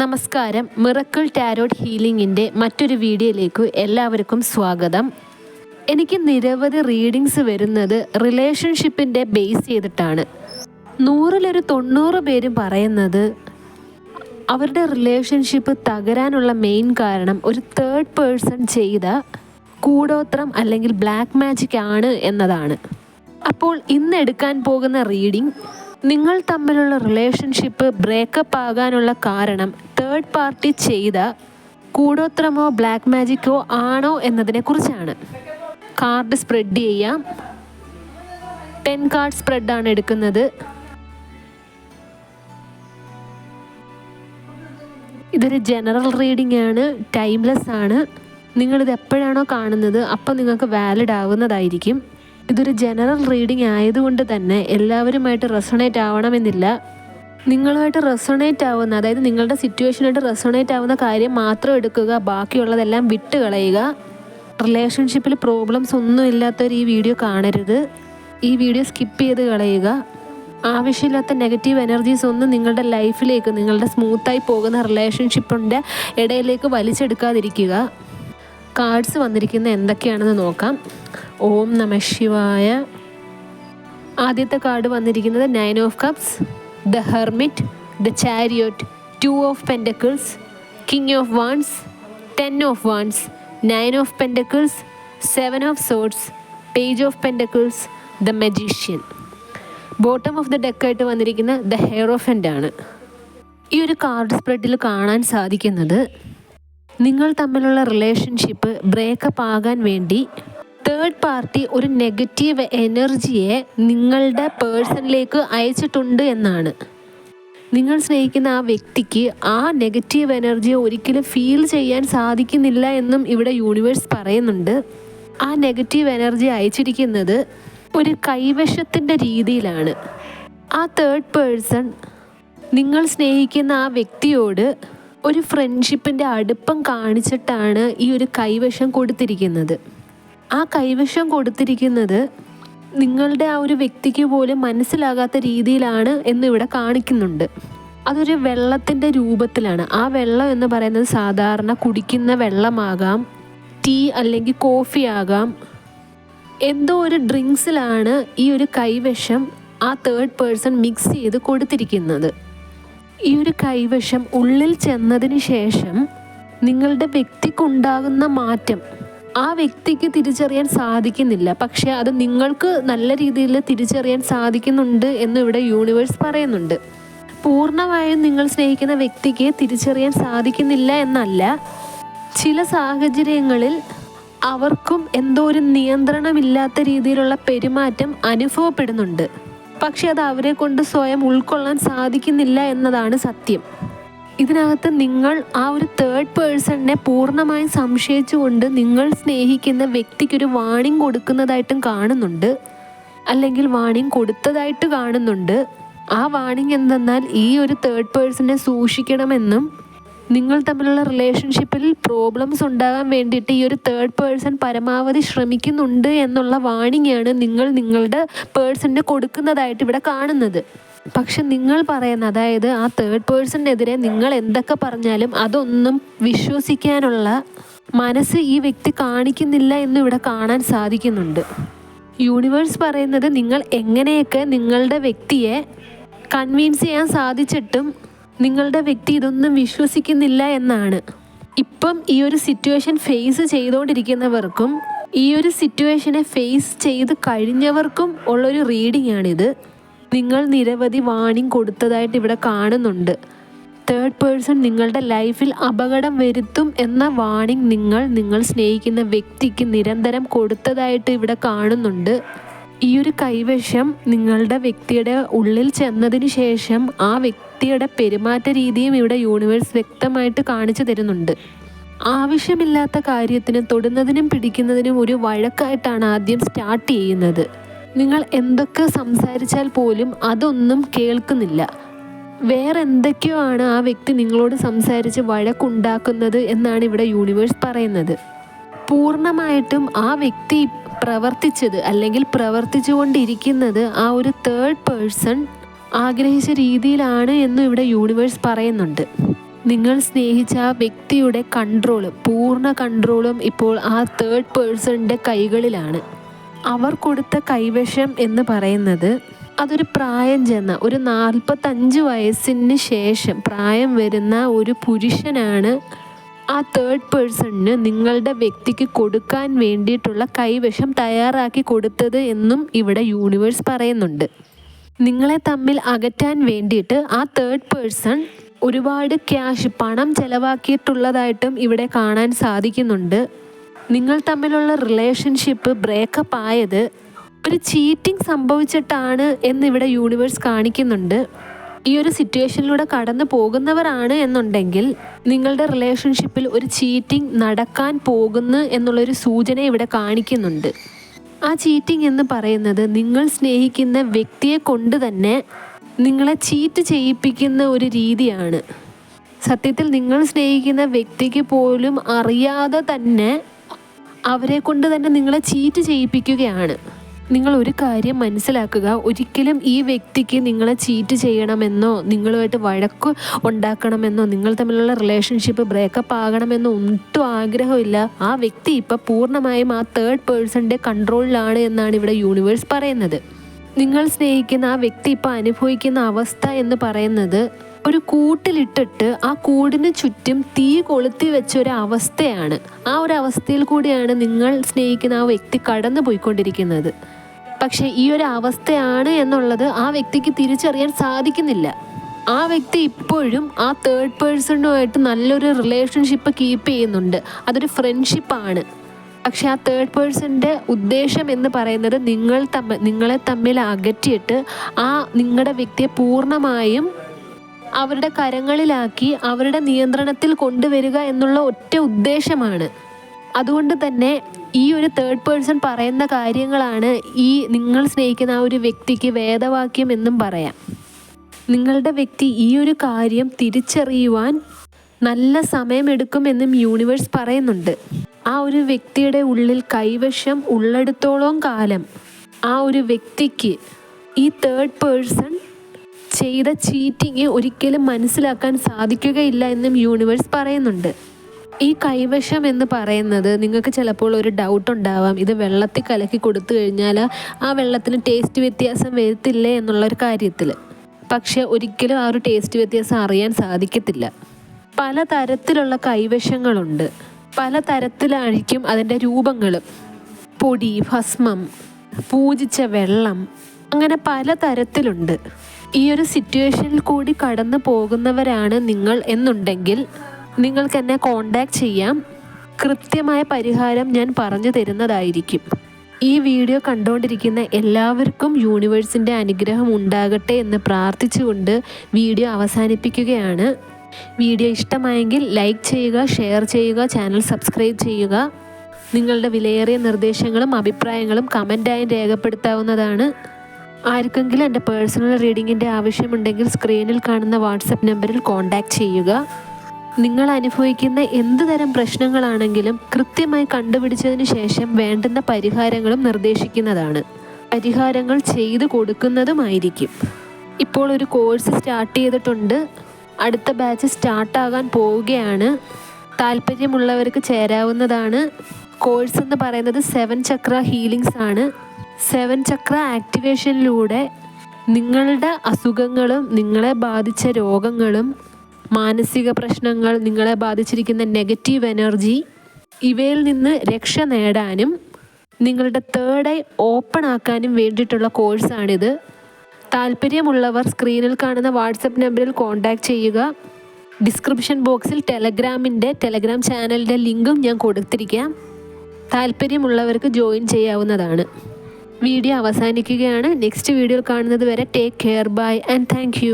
നമസ്കാരം. Miracle tarot ഹീലിംഗിന്റെ മറ്റൊരു വീഡിയോയിലേക്ക് എല്ലാവർക്കും സ്വാഗതം. എനിക്ക് നിരവധി റീഡിങ്സ് വരുന്നത് റിലേഷൻഷിപ്പിന്റെ ബേസ് ചെയ്തിട്ടാണ്. നൂറിലൊരു തൊണ്ണൂറ് പേരും പറയുന്നത് അവരുടെ റിലേഷൻഷിപ്പ് തകരാനുള്ള മെയിൻ കാരണം ഒരു തേർഡ് പേഴ്സൺ ചെയ്ത കൂടോത്രം അല്ലെങ്കിൽ ബ്ലാക്ക് മാജിക് ആണ് എന്നതാണ്. അപ്പോൾ ഇന്ന് എടുക്കാൻ പോകുന്ന റീഡിംഗ് നിങ്ങൾ തമ്മിലുള്ള റിലേഷൻഷിപ്പ് ബ്രേക്കപ്പ് ആകാനുള്ള കാരണം തേർഡ് പാർട്ടി ചെയ്ത കൂടോത്രമോ ബ്ലാക്ക് മാജിക്കോ ആണോ എന്നതിനെ കുറിച്ചാണ്. കാർഡ് സ്പ്രെഡ് ചെയ്യാം. ടെൻ കാർഡ് സ്പ്രെഡാണ് എടുക്കുന്നത്. ഇതൊരു ജനറൽ റീഡിംഗ് ആണ് ടൈംലെസ് ആണ്. നിങ്ങളിത് എപ്പോഴാണോ കാണുന്നത് അപ്പോൾ നിങ്ങൾക്ക് വാലിഡ് ആവുന്നതായിരിക്കും. ഇതൊരു ജനറൽ റീഡിംഗ് ആയതുകൊണ്ട് തന്നെ എല്ലാവരുമായിട്ട് റെസണേറ്റ് ആവണമെന്നില്ല. നിങ്ങളുമായിട്ട് റെസണേറ്റ് ആവുന്ന അതായത് നിങ്ങളുടെ സിറ്റുവേഷനായിട്ട് റെസണേറ്റ് ആവുന്ന കാര്യം മാത്രം എടുക്കുക ബാക്കിയുള്ളതെല്ലാം വിട്ട് കളയുക റിലേഷൻഷിപ്പിൽ പ്രോബ്ലംസ് ഒന്നും ഇല്ലാത്തവർ ഈ വീഡിയോ കാണരുത്. ഈ വീഡിയോ സ്കിപ്പ് ചെയ്ത് കളയുക. ആവശ്യമില്ലാത്ത നെഗറ്റീവ് എനർജീസ് ഒന്നും നിങ്ങളുടെ ലൈഫിലേക്ക് നിങ്ങളുടെ സ്മൂത്തായി പോകുന്ന റിലേഷൻഷിപ്പിന്റെ ഇടയിലേക്ക് വലിച്ചെടുക്കാതിരിക്കുക. കാർഡ്സ് വന്നിരിക്കുന്ന എന്തൊക്കെയാണെന്ന് നോക്കാം. ഓം നമ ശിവായ. ആദ്യത്തെ കാർഡ് വന്നിരിക്കുന്നത് nine of cups the hermit the chariot two of pentacles king of wands ten of wands nine of pentacles seven of swords page of pentacles the magician bottom of the ഡെക്കായിട്ട് വന്നിരിക്കുന്ന the hair of ആണ്. ഈ ഒരു card സ്പ്രെഡിൽ കാണാൻ സാധിക്കുന്നത് നിങ്ങൾ തമ്മിലുള്ള relationship breakup ആകാൻ വേണ്ടി തേർഡ് പാർട്ടി ഒരു നെഗറ്റീവ് എനർജിയെ നിങ്ങളുടെ പേഴ്സണിലേക്ക് അയച്ചിട്ടുണ്ട് എന്നാണ്. നിങ്ങൾ സ്നേഹിക്കുന്ന ആ വ്യക്തിക്ക് ആ നെഗറ്റീവ് എനർജിയെ ഒരിക്കലും ഫീൽ ചെയ്യാൻ സാധിക്കുന്നില്ല എന്നും ഇവിടെ യൂണിവേഴ്സ് പറയുന്നുണ്ട്. ആ നെഗറ്റീവ് എനർജി അയച്ചിരിക്കുന്നത് ഒരു കൈവശത്തിന്റെ രീതിയിലാണ്. ആ തേർഡ് പേഴ്സൺ നിങ്ങൾ സ്നേഹിക്കുന്ന ആ വ്യക്തിയോട് ഒരു ഫ്രണ്ട്ഷിപ്പിന്റെ അടുപ്പം കാണിച്ചിട്ടാണ് ഈ ഒരു കൈവശം കൊടുത്തിരിക്കുന്നത്. ആ കൈവശം കൊടുത്തിരിക്കുന്നത് നിങ്ങളുടെ ആ ഒരു വ്യക്തിക്ക് പോലും മനസ്സിലാകാത്ത രീതിയിലാണ് എന്ന് ഇവിടെ കാണിക്കുന്നുണ്ട്. അതൊരു വെള്ളത്തിന്റെ രൂപത്തിലാണ്. ആ വെള്ളം എന്ന് പറയുന്നത് സാധാരണ കുടിക്കുന്ന വെള്ളമാകാം ടീ അല്ലെങ്കിൽ കോഫി ആകാം. എന്തോ ഒരു ഡ്രിങ്ക്സിലാണ് ഈ ഒരു കൈവശം ആ തേർഡ് പേഴ്സൺ മിക്സ് ചെയ്ത് കൊടുത്തിരിക്കുന്നത്. ഈ ഒരു കൈവശം ഉള്ളിൽ ചെന്നതിന് ശേഷം നിങ്ങളുടെ വ്യക്തിക്കുണ്ടാകുന്ന മാറ്റം ആ വ്യക്തിക്ക് തിരിച്ചറിയാൻ സാധിക്കുന്നില്ല. പക്ഷേ അത് നിങ്ങൾക്ക് നല്ല രീതിയിൽ തിരിച്ചറിയാൻ സാധിക്കുന്നുണ്ട് എന്ന് ഇവിടെ യൂണിവേഴ്സ് പറയുന്നുണ്ട്. പൂർണമായും നിങ്ങൾ സ്നേഹിക്കുന്ന വ്യക്തിക്ക് തിരിച്ചറിയാൻ സാധിക്കുന്നില്ല എന്നല്ല. ചില സാഹചര്യങ്ങളിൽ അവർക്കും എന്തോ ഒരു നിയന്ത്രണമില്ലാത്ത രീതിയിലുള്ള പെരുമാറ്റം അനുഭവപ്പെടുന്നുണ്ട്. പക്ഷെ അത് അവരെ കൊണ്ട് സ്വയം ഉൾക്കൊള്ളാൻ സാധിക്കുന്നില്ല എന്നതാണ് സത്യം. ഇതിനകത്ത് നിങ്ങൾ ആ ഒരു തേർഡ് പേഴ്സണിനെ പൂർണമായും സംശയിച്ചുകൊണ്ട് നിങ്ങൾ സ്നേഹിക്കുന്ന വ്യക്തിക്കൊരു വാണിംഗ് കൊടുക്കുന്നതായിട്ടും കാണുന്നുണ്ട്. അല്ലെങ്കിൽ വാണിംഗ് കൊടുത്തതായിട്ട് കാണുന്നുണ്ട്. ആ വാണിംഗ് എന്തെന്നാൽ ഈ ഒരു തേർഡ് പേഴ്സണെ സൂക്ഷിക്കണമെന്നും നിങ്ങൾ തമ്മിലുള്ള റിലേഷൻഷിപ്പിൽ പ്രോബ്ലംസ് ഉണ്ടാകാൻ വേണ്ടിയിട്ട് ഈ ഒരു തേർഡ് പേഴ്സൺ പരമാവധി ശ്രമിക്കുന്നുണ്ട് എന്നുള്ള വാണിംഗ് ആണ് നിങ്ങൾ നിങ്ങളുടെ പേഴ്സണിന് കൊടുക്കുന്നതായിട്ട് ഇവിടെ കാണുന്നത്. പക്ഷെ നിങ്ങൾ പറയുന്ന അതായത് ആ തേർഡ് പേഴ്സണിനെതിരെ നിങ്ങൾ എന്തൊക്കെ പറഞ്ഞാലും അതൊന്നും വിശ്വസിക്കാനുള്ള മനസ്സ് ഈ വ്യക്തി കാണിക്കുന്നില്ല എന്ന് ഇവിടെ കാണാൻ സാധിക്കുന്നുണ്ട്. യൂണിവേഴ്സ് പറയുന്നത് നിങ്ങൾ എങ്ങനെയൊക്കെ നിങ്ങളുടെ വ്യക്തിയെ കൺവിൻസ് ചെയ്യാൻ സാധിച്ചിട്ടും നിങ്ങളുടെ വ്യക്തി ഇതൊന്നും വിശ്വസിക്കുന്നില്ല എന്നാണ്. ഇപ്പം ഈ ഒരു സിറ്റുവേഷൻ ഫേസ് ചെയ്തുകൊണ്ടിരിക്കുന്നവർക്കും ഈ ഒരു സിറ്റുവേഷനെ ഫേസ് ചെയ്ത് കഴിഞ്ഞവർക്കും ഉള്ളൊരു റീഡിംഗ് ആണിത്. നിങ്ങൾ നിരവധി വാണിംഗ് കൊടുത്തതായിട്ട് ഇവിടെ കാണുന്നുണ്ട്. തേർഡ് പേഴ്സൺ നിങ്ങളുടെ ലൈഫിൽ അപകടം വരുത്തും എന്ന വാണിംഗ് നിങ്ങൾ നിങ്ങൾ സ്നേഹിക്കുന്ന വ്യക്തിക്ക് നിരന്തരം കൊടുത്തതായിട്ട് ഇവിടെ കാണുന്നുണ്ട്. ഈ ഒരു കൈവശം നിങ്ങളുടെ വ്യക്തിയുടെ ഉള്ളിൽ ചെന്നതിന് ശേഷം ആ വ്യക്തിയുടെ പെരുമാറ്റ രീതിയും ഇവിടെ യൂണിവേഴ്സ് വ്യക്തമായിട്ട് കാണിച്ചു തരുന്നുണ്ട്. ആവശ്യമില്ലാത്ത കാര്യത്തിന് തൊടുന്നതിനും പിടിക്കുന്നതിനും ഒരു വഴക്കായിട്ടാണ് ആദ്യം സ്റ്റാർട്ട് ചെയ്യുന്നത്. നിങ്ങൾ എന്തൊക്കെ സംസാരിച്ചാൽ പോലും അതൊന്നും കേൾക്കുന്നില്ല. വേറെ എന്തൊക്കെയോ ആണ് ആ വ്യക്തി നിങ്ങളോട് സംസാരിച്ച് വഴക്കുണ്ടാക്കുന്നത് എന്നാണ് ഇവിടെ യൂണിവേഴ്സ് പറയുന്നത്. പൂർണമായിട്ടും ആ വ്യക്തി പ്രവർത്തിച്ചത് അല്ലെങ്കിൽ പ്രവർത്തിച്ചുകൊണ്ടിരിക്കുന്നത് ആ ഒരു തേർഡ് പേഴ്സൺ ആഗ്രഹിച്ച രീതിയിലാണ് എന്ന് ഇവിടെ യൂണിവേഴ്സ് പറയുന്നുണ്ട്. നിങ്ങൾ സ്നേഹിച്ച ആ വ്യക്തിയുടെ കൺട്രോൾ പൂർണ കൺട്രോളും ഇപ്പോൾ ആ തേർഡ് പേഴ്സണിന്റെ കൈകളിലാണ്. അവർ കൊടുത്ത കൈവശം എന്ന് പറയുന്നത് അതൊരു പ്രായം ചെന്ന ഒരു നാൽപ്പത്തഞ്ച് വയസ്സിന് ശേഷം പ്രായം വരുന്ന ഒരു പുരുഷനാണ് ആ തേർഡ് പേഴ്സണിന് നിങ്ങളുടെ വ്യക്തിക്ക് കൊടുക്കാൻ വേണ്ടിയിട്ടുള്ള കൈവശം തയ്യാറാക്കി കൊടുത്തത് എന്നും ഇവിടെ യൂണിവേഴ്സ് പറയുന്നുണ്ട്. നിങ്ങളെ തമ്മിൽ അകറ്റാൻ വേണ്ടിയിട്ട് ആ തേർഡ് പേഴ്സൺ ഒരുപാട് ക്യാഷ് പണം ചെലവാക്കിയിട്ടുള്ളതായിട്ടും ഇവിടെ കാണാൻ സാധിക്കുന്നുണ്ട്. നിങ്ങൾ തമ്മിലുള്ള റിലേഷൻഷിപ്പ് ബ്രേക്കപ്പ് ആയത് ഒരു ചീറ്റിംഗ് സംഭവിച്ചിട്ടാണ് എന്നിവിടെ യൂണിവേഴ്സ് കാണിക്കുന്നുണ്ട്. ഈ ഒരു സിറ്റുവേഷനിലൂടെ കടന്നു പോകുന്നവരാണ് എന്നുണ്ടെങ്കിൽ നിങ്ങളുടെ റിലേഷൻഷിപ്പിൽ ഒരു ചീറ്റിംഗ് നടക്കാൻ പോകുന്നു എന്നുള്ളൊരു സൂചന ഇവിടെ കാണിക്കുന്നുണ്ട്. ആ ചീറ്റിംഗ് എന്ന് പറയുന്നത് നിങ്ങൾ സ്നേഹിക്കുന്ന വ്യക്തിയെ കൊണ്ട് തന്നെ നിങ്ങളെ ചീറ്റ് ചെയ്യിപ്പിക്കുന്ന ഒരു രീതിയാണ്. സത്യത്തിൽ നിങ്ങൾ സ്നേഹിക്കുന്ന വ്യക്തിക്ക് പോലും അറിയാതെ തന്നെ അവരെ കൊണ്ട് തന്നെ നിങ്ങളെ ചീറ്റ് ചെയ്യിപ്പിക്കുകയാണ്. നിങ്ങൾ ഒരു കാര്യം മനസ്സിലാക്കുക. ഒരിക്കലും ഈ വ്യക്തിക്ക് നിങ്ങളെ ചീറ്റ് ചെയ്യണമെന്നോ നിങ്ങളുമായിട്ട് വഴക്ക് ഉണ്ടാക്കണമെന്നോ നിങ്ങൾ തമ്മിലുള്ള റിലേഷൻഷിപ്പ് ബ്രേക്കപ്പ് ആകണമെന്നോ ഒട്ടും ആഗ്രഹമില്ല. ആ വ്യക്തി ഇപ്പം പൂർണമായും ആ തേർഡ് പേഴ്സണിന്റെ കൺട്രോളിലാണ് എന്നാണ് ഇവിടെ യൂണിവേഴ്സ് പറയുന്നത്. നിങ്ങൾ സ്നേഹിക്കുന്ന ആ വ്യക്തി ഇപ്പം അനുഭവിക്കുന്ന അവസ്ഥ എന്ന് പറയുന്നത് ഒരു കൂട്ടിലിട്ടിട്ട് ആ കൂടിന് ചുറ്റും തീ കൊളുത്തി വെച്ച ഒരു അവസ്ഥയാണ്. ആ ഒരു അവസ്ഥയിൽ കൂടിയാണ് നിങ്ങൾ സ്നേഹിക്കുന്ന ആ വ്യക്തി കടന്നു പോയിക്കൊണ്ടിരിക്കുന്നത് പക്ഷെ ഈ ഒരു അവസ്ഥയാണ് എന്നുള്ളത് ആ വ്യക്തിക്ക് തിരിച്ചറിയാൻ സാധിക്കുന്നില്ല. ആ വ്യക്തി ഇപ്പോഴും ആ തേർഡ് പേഴ്സണുമായിട്ട് നല്ലൊരു റിലേഷൻഷിപ്പ് കീപ്പ് ചെയ്യുന്നുണ്ട്. അതൊരു ഫ്രണ്ട്ഷിപ്പാണ് പക്ഷെ ആ തേർഡ് പേഴ്സന്റെ ഉദ്ദേശം എന്ന് പറയുന്നത് നിങ്ങൾ തമ്മിൽ നിങ്ങളെ തമ്മിൽ അകറ്റിയിട്ട് ആ നിങ്ങളുടെ വ്യക്തിയെ പൂർണമായും അവരുടെ കരങ്ങളിലാക്കി അവരുടെ നിയന്ത്രണത്തിൽ കൊണ്ടുവരിക എന്നുള്ള ഒറ്റ ഉദ്ദേശമാണ്. അതുകൊണ്ട് തന്നെ ഈ ഒരു തേർഡ് പേഴ്സൺ പറയുന്ന കാര്യങ്ങളാണ് ഈ നിങ്ങൾ സ്നേഹിക്കുന്ന ആ ഒരു വ്യക്തിക്ക് വേദവാക്യം എന്നും പറയാം. നിങ്ങളുടെ വ്യക്തി ഈ ഒരു കാര്യം തിരിച്ചറിയുവാൻ നല്ല സമയമെടുക്കുമെന്നും യൂണിവേഴ്സ് പറയുന്നുണ്ട്. ആ ഒരു വ്യക്തിയുടെ ഉള്ളിൽ കൈവശം ഉള്ളെടുത്തോളം കാലം ആ ഒരു വ്യക്തിക്ക് ഈ തേർഡ് പേഴ്സൺ ചെയ്ത ചീറ്റിങ് ഒരിക്കലും മനസ്സിലാക്കാൻ സാധിക്കുകയില്ല എന്നും യൂണിവേഴ്സ് പറയുന്നുണ്ട്. ഈ കൈവശം എന്ന് പറയുന്നത് നിങ്ങൾക്ക് ചിലപ്പോൾ ഒരു ഡൗട്ട് ഉണ്ടാവാം. ഇത് വെള്ളത്തിൽ കലക്കി കൊടുത്തു കഴിഞ്ഞാൽ ആ വെള്ളത്തിന് ടേസ്റ്റ് വ്യത്യാസം വരുത്തില്ലേ എന്നുള്ളൊരു കാര്യത്തിൽ പക്ഷേ ഒരിക്കലും ആ ഒരു ടേസ്റ്റ് വ്യത്യാസം അറിയാൻ സാധിക്കത്തില്ല. പല തരത്തിലുള്ള കൈവശങ്ങളുണ്ട്. പല തരത്തിലായിരിക്കും അതിന്റെ രൂപങ്ങൾ പൊടി ഭസ്മം പൂജിച്ച വെള്ളം അങ്ങനെ പല തരത്തിലുണ്ട് ഈ ഒരു സിറ്റുവേഷനിൽ കൂടി കടന്നു പോകുന്നവരാണ് നിങ്ങൾ എന്നുണ്ടെങ്കിൽ നിങ്ങൾക്ക് എന്നെ കോണ്ടാക്ട് ചെയ്യാം. കൃത്യമായ പരിഹാരം ഞാൻ പറഞ്ഞു തരുന്നതായിരിക്കും. ഈ വീഡിയോ കണ്ടുകൊണ്ടിരിക്കുന്ന എല്ലാവർക്കും യൂണിവേഴ്സിന്റെ അനുഗ്രഹം ഉണ്ടാകട്ടെ എന്ന് പ്രാർത്ഥിച്ചുകൊണ്ട് വീഡിയോ അവസാനിപ്പിക്കുകയാണ്. വീഡിയോ ഇഷ്ടമായെങ്കിൽ ലൈക്ക് ചെയ്യുക ഷെയർ ചെയ്യുക ചാനൽ സബ്സ്ക്രൈബ് ചെയ്യുക. നിങ്ങളുടെ വിലയേറിയ നിർദ്ദേശങ്ങളും അഭിപ്രായങ്ങളും കമന്റായും രേഖപ്പെടുത്താവുന്നതാണ്. ആർക്കെങ്കിലും എന്റെ പേഴ്സണൽ റീഡിങ്ങിന്റെ ആവശ്യമുണ്ടെങ്കിൽ സ്ക്രീനിൽ കാണുന്ന വാട്സപ്പ് നമ്പറിൽ കോൺടാക്റ്റ് ചെയ്യുക. നിങ്ങൾ അനുഭവിക്കുന്ന എന്ത് തരം പ്രശ്നങ്ങളാണെങ്കിലും കൃത്യമായി കണ്ടുപിടിച്ചതിന് ശേഷം വേണ്ടുന്ന പരിഹാരങ്ങളും നിർദ്ദേശിക്കുന്നതാണ്. പരിഹാരങ്ങൾ ചെയ്തു കൊടുക്കുന്നതുമായിരിക്കും. ഇപ്പോൾ ഒരു കോഴ്സ് സ്റ്റാർട്ട് ചെയ്തിട്ടുണ്ട്. അടുത്ത ബാച്ച് സ്റ്റാർട്ടാകാൻ പോവുകയാണ്. താല്പര്യമുള്ളവർക്ക് ചേരാവുന്നതാണ്. കോഴ്സ് എന്ന് പറയുന്നത് സെവൻ ചക്ര ഹീലിങ്സ് ആണ്. സെവൻ ചക്ര ആക്ടിവേഷനിലൂടെ നിങ്ങളുടെ അസുഖങ്ങളും നിങ്ങളെ ബാധിച്ച രോഗങ്ങളും മാനസിക പ്രശ്നങ്ങൾ നിങ്ങളെ ബാധിച്ചിരിക്കുന്ന നെഗറ്റീവ് എനർജി ഇവയിൽ നിന്ന് രക്ഷ നേടാനും നിങ്ങളുടെ തേർഡ് ഐ ഓപ്പൺ ആക്കാനും വേണ്ടിയിട്ടുള്ള കോഴ്സാണിത് താല്പര്യമുള്ളവർ സ്ക്രീനിൽ കാണുന്ന വാട്സപ്പ് നമ്പറിൽ കോൺടാക്റ്റ് ചെയ്യുക. ഡിസ്ക്രിപ്ഷൻ ബോക്സിൽ ടെലഗ്രാമിന്റെ ടെലഗ്രാം ചാനലിന്റെ ലിങ്കും ഞാൻ കൊടുത്തിരിക്കാം. താല്പര്യമുള്ളവർക്ക് ജോയിൻ ചെയ്യാവുന്നതാണ്. വീഡിയോ അവസാനിക്കുകയാണ്. നെക്സ്റ്റ് വീഡിയോ കാണുന്നത് വരെ take care bye and thank